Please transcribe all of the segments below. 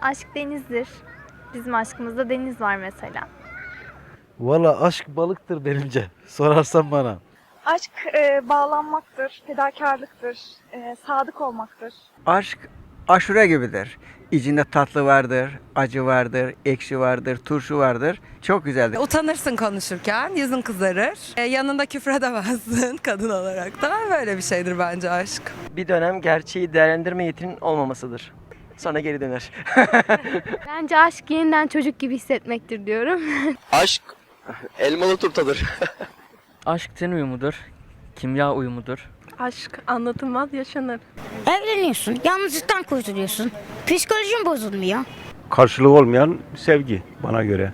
aşk denizdir. Bizim aşkımızda deniz var mesela. Valla aşk balıktır benince. Sorarsan bana. Aşk e, bağlanmaktır, fedakarlıktır, e, sadık olmaktır. Aşk aşure gibidir. İçinde tatlı vardır, acı vardır, ekşi vardır, turşu vardır. Çok güzeldir. Utanırsın konuşurken, yüzün kızarır. E, yanında küfür edemezsin kadın olarak da. Böyle bir şeydir bence aşk. bir dönem gerçeği değerlendirme yetinin olmamasıdır. Sonra geri döner. Bence aşk yeniden çocuk gibi hissetmektir diyorum. Aşk elmalı turtadır. Aşk ten uyumudur. Kimya uyumudur. Aşk anlatılmaz yaşanır. Evleniyorsun, yalnızlıktan kurtuluyorsun. Psikolojin bozulmuyor. Karşılığı olmayan sevgi bana göre.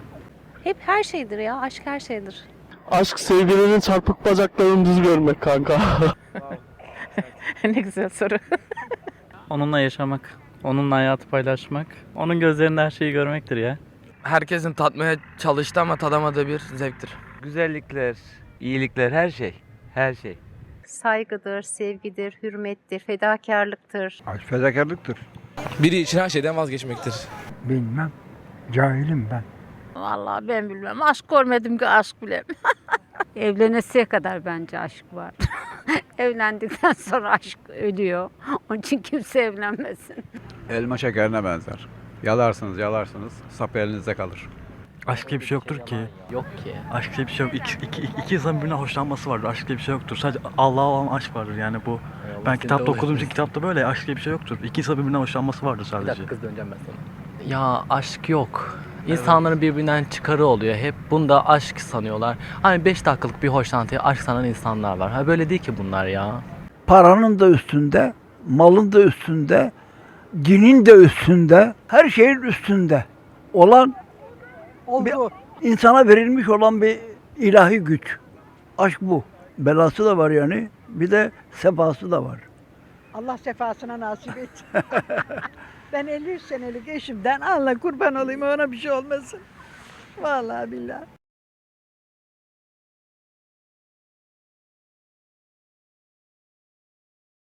Hep her şeydir ya. Aşk her şeydir. Aşk sevgilinin çarpık bacaklarını düz görmek kanka. ne güzel soru. Onunla yaşamak, onunla hayatı paylaşmak, onun gözlerinde her şeyi görmektir ya. Herkesin tatmaya çalıştığı ama tadamadığı bir zevktir. Güzellikler, iyilikler, her şey. Her şey. Saygıdır, sevgidir, hürmettir, fedakarlıktır. Aşk fedakarlıktır. Biri için her şeyden vazgeçmektir. Bilmem. Cahilim ben. Vallahi ben bilmem. Aşk görmedim ki aşk bilem. Evlenesiye kadar bence aşk var. Evlendikten sonra aşk ölüyor. Onun için kimse evlenmesin. Elma şekerine benzer. Yalarsınız yalarsınız sap elinizde kalır. Aşk diye bir şey yoktur ki. Yok ki. Aşk diye bir şey yok. İki, iki, iki insan birbirine hoşlanması vardır. Aşk diye bir şey yoktur. Sadece Allah'a olan aşk vardır yani bu. Ben kitapta okuduğum için kitapta böyle aşk diye bir şey yoktur. İki insan birbirine hoşlanması vardır sadece. kız döneceğim ben sana. Ya aşk yok. İnsanların birbirinden çıkarı oluyor. Hep bunda aşk sanıyorlar. Hani 5 dakikalık bir hoşlantıya aşk sanan insanlar var. Ha böyle değil ki bunlar ya. Paranın da üstünde, malın da üstünde, dinin de üstünde, her şeyin üstünde olan bir insana verilmiş olan bir ilahi güç. Aşk bu. Belası da var yani. Bir de sefası da var. Allah sefasına nasip etsin. ben 53 senelik eşimden Allah kurban olayım ona bir şey olmasın. Vallahi billahi.